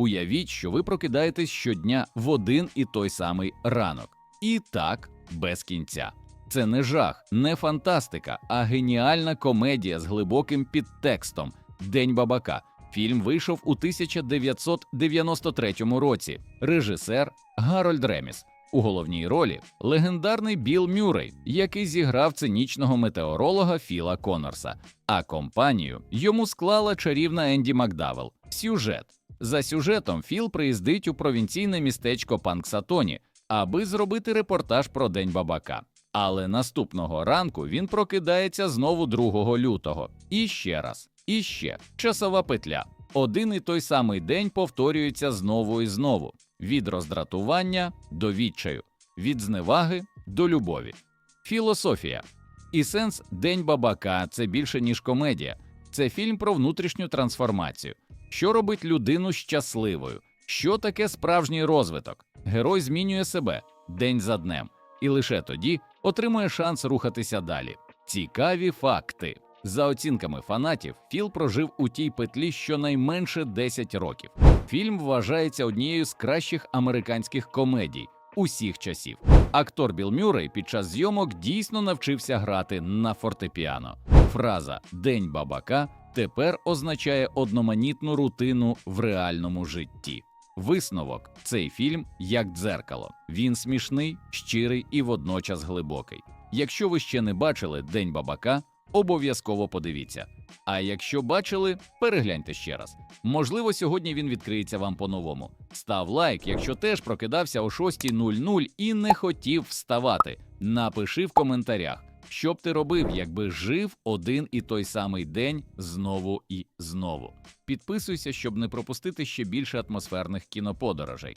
Уявіть, що ви прокидаєтесь щодня в один і той самий ранок. І так, без кінця. Це не жах, не фантастика, а геніальна комедія з глибоким підтекстом День бабака. Фільм вийшов у 1993 році. Режисер Гарольд Реміс. У головній ролі легендарний Білл Мюррей, який зіграв цинічного метеоролога Філа Коннорса, а компанію йому склала чарівна Енді Макдавел. Сюжет за сюжетом Філ приїздить у провінційне містечко Панксатоні, аби зробити репортаж про День бабака. Але наступного ранку він прокидається знову 2 лютого. І ще раз, і ще часова петля. Один і той самий день повторюється знову і знову: від роздратування до відчаю, від зневаги до любові. Філософія і сенс День бабака це більше ніж комедія. Це фільм про внутрішню трансформацію, що робить людину щасливою, що таке справжній розвиток. Герой змінює себе день за днем, і лише тоді отримує шанс рухатися далі. Цікаві факти. За оцінками фанатів, Філ прожив у тій петлі щонайменше 10 років. Фільм вважається однією з кращих американських комедій усіх часів. Актор Біл Мюррей під час зйомок дійсно навчився грати на фортепіано. Фраза День бабака тепер означає одноманітну рутину в реальному житті. Висновок цей фільм як дзеркало. Він смішний, щирий і водночас глибокий. Якщо ви ще не бачили День бабака, обов'язково подивіться. А якщо бачили, перегляньте ще раз. Можливо, сьогодні він відкриється вам по-новому. Став лайк, якщо теж прокидався о 6.00 і не хотів вставати. Напиши в коментарях, що б ти робив, якби жив один і той самий день знову і знову. Підписуйся, щоб не пропустити ще більше атмосферних кіноподорожей.